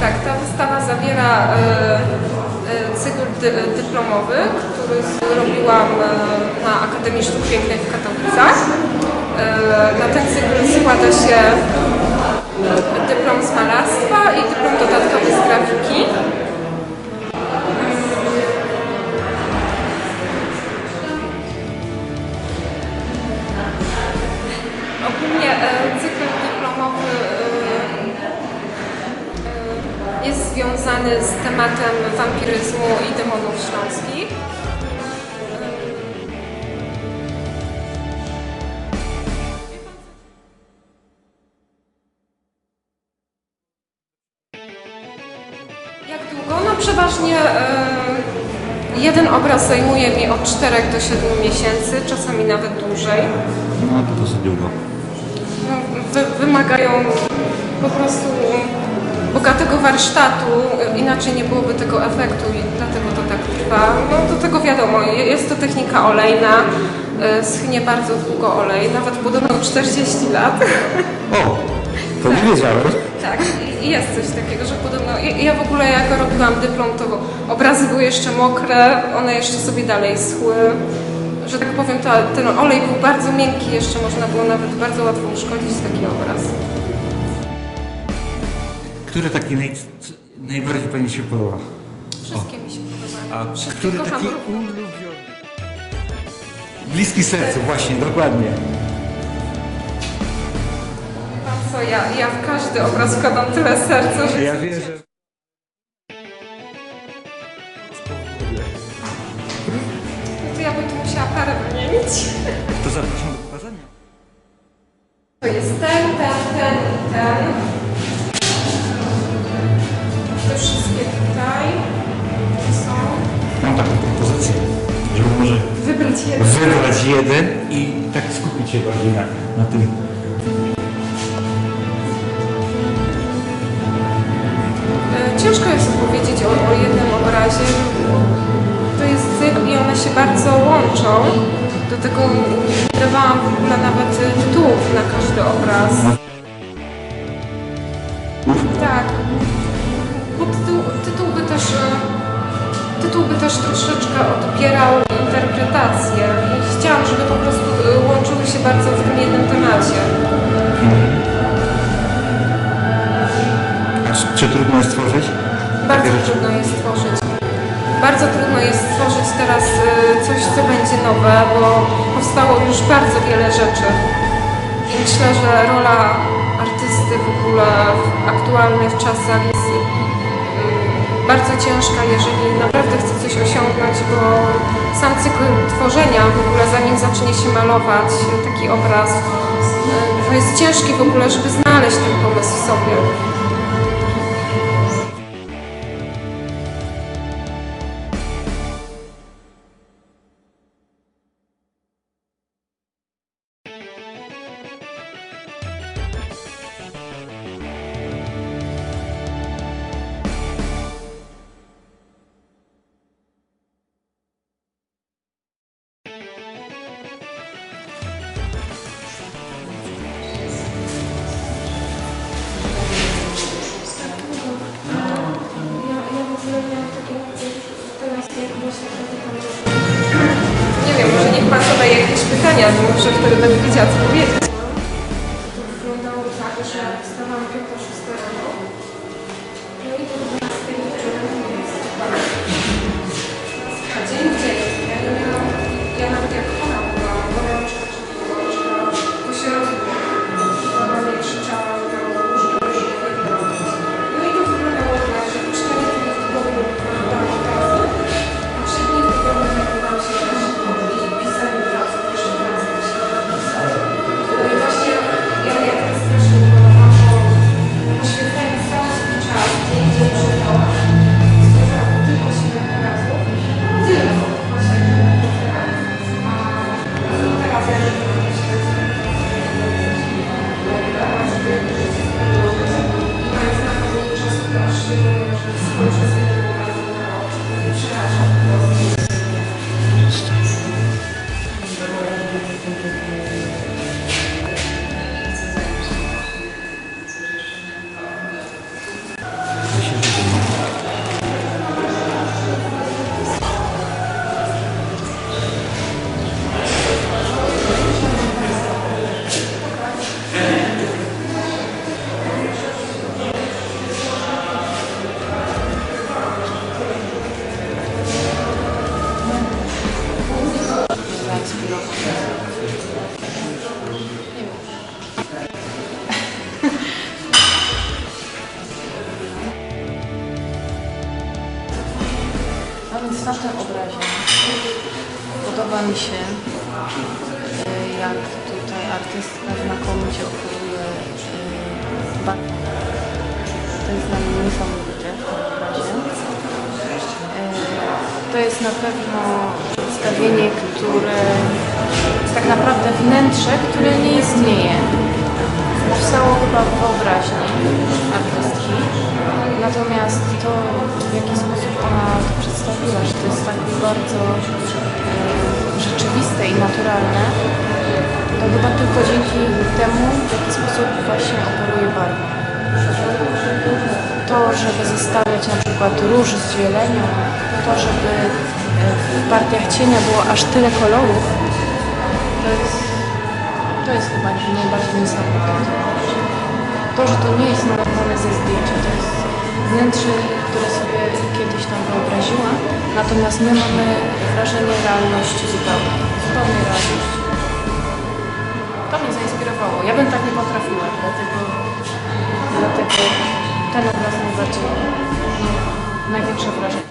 Tak, ta wystawa zawiera e, e, cykl dy, dyplomowy, który zrobiłam e, na Akademii Sztuk Pięknych w Katowicach. Na ten cykl składa się jest związany z tematem wampiryzmu i demonów śląskich. Jak długo? No przeważnie e, jeden obraz zajmuje mi od 4 do 7 miesięcy, czasami nawet dłużej. No to dosyć długo. No, wy, wymagają po prostu bogatego warsztatu, inaczej nie byłoby tego efektu i dlatego to tak trwa. No do tego wiadomo, je- jest to technika olejna, e, schnie bardzo długo olej, nawet podobno 40 lat. O, to nie wiedziałeś? Tak, jest coś takiego, że podobno. Ja ja w ogóle jak robiłam dyplom, to obrazy były jeszcze mokre, one jeszcze sobie dalej schły. Że tak powiem, to, ten olej był bardzo miękki, jeszcze można było nawet bardzo łatwo uszkodzić taki obraz. Który taki naj, najbardziej Pani się podoba? Wszystkie mi się podobają. A Wszystkie który taki ulubiony? Bliski sercu, właśnie, dokładnie. Pan co, ja, ja w każdy obraz wkładam tyle serca, że... Ja wierzę. No to ja bym tu musiała parę wymienić. To zapraszam do pokazania. To jest ten, ten, ten. Propozycję, żeby może Wybrać jeden. wybrać jeden i tak skupić się bardziej na, na tym. E, Ciężko jest opowiedzieć o, o jednym obrazie. To jest cykl i one się bardzo łączą. Do tego dawałam w ogóle nawet tytułów na każdy obraz. Tak. Bo tytuł, tytuł by też e, tytuł by też troszeczkę odbierał interpretację. I chciałam, żeby po prostu e, łączyły się bardzo w tym jednym temacie. A czy, czy trudno jest tworzyć? Bardzo trudno jest stworzyć. Bardzo trudno jest stworzyć teraz y, coś, co będzie nowe, bo powstało już bardzo wiele rzeczy. I myślę, że rola artysty w ogóle w aktualnych czasach jest y, bardzo ciężka, jeżeli naprawdę chce coś osiągnąć, bo sam cykl tworzenia w ogóle, zanim zacznie się malować taki obraz, y, to jest ciężki w ogóle, żeby znaleźć ten pomysł sobie. Pytania, to może wtedy będę wiedziała co powiedzieć. To wyglądało tak, że wstawałam 5-6 rano. No i do 12 wieczorem jest A dzień which is, tym obrazie podoba mi się, y, jak tutaj artystka znakomicie oferuje y, ba- To jest dla mnie niesamowite w tym obrazie. Y, To jest na pewno przedstawienie, które tak naprawdę wnętrze, które nie istnieje. Powstało chyba w wyobraźni artystki. Natomiast to, w jaki sposób ona to przedstawiła, że to jest takie bardzo e, rzeczywiste i naturalne, to chyba tylko dzięki temu, w jaki sposób właśnie operuje barwą. To, żeby zestawiać na przykład róż z zielenią, to, żeby e, w partiach cienia było aż tyle kolorów, to jest, to jest chyba najbardziej niesamowite. To, że to nie jest nalewane ze zdjęcia, to jest wnętrze, które sobie kiedyś tam wyobraziła, natomiast my mamy wrażenie realności zupełnie, zupełnej realności. To mnie zainspirowało. Ja bym tak nie potrafiła, dlatego, dlatego ten obraz najbardziej, największe wrażenie.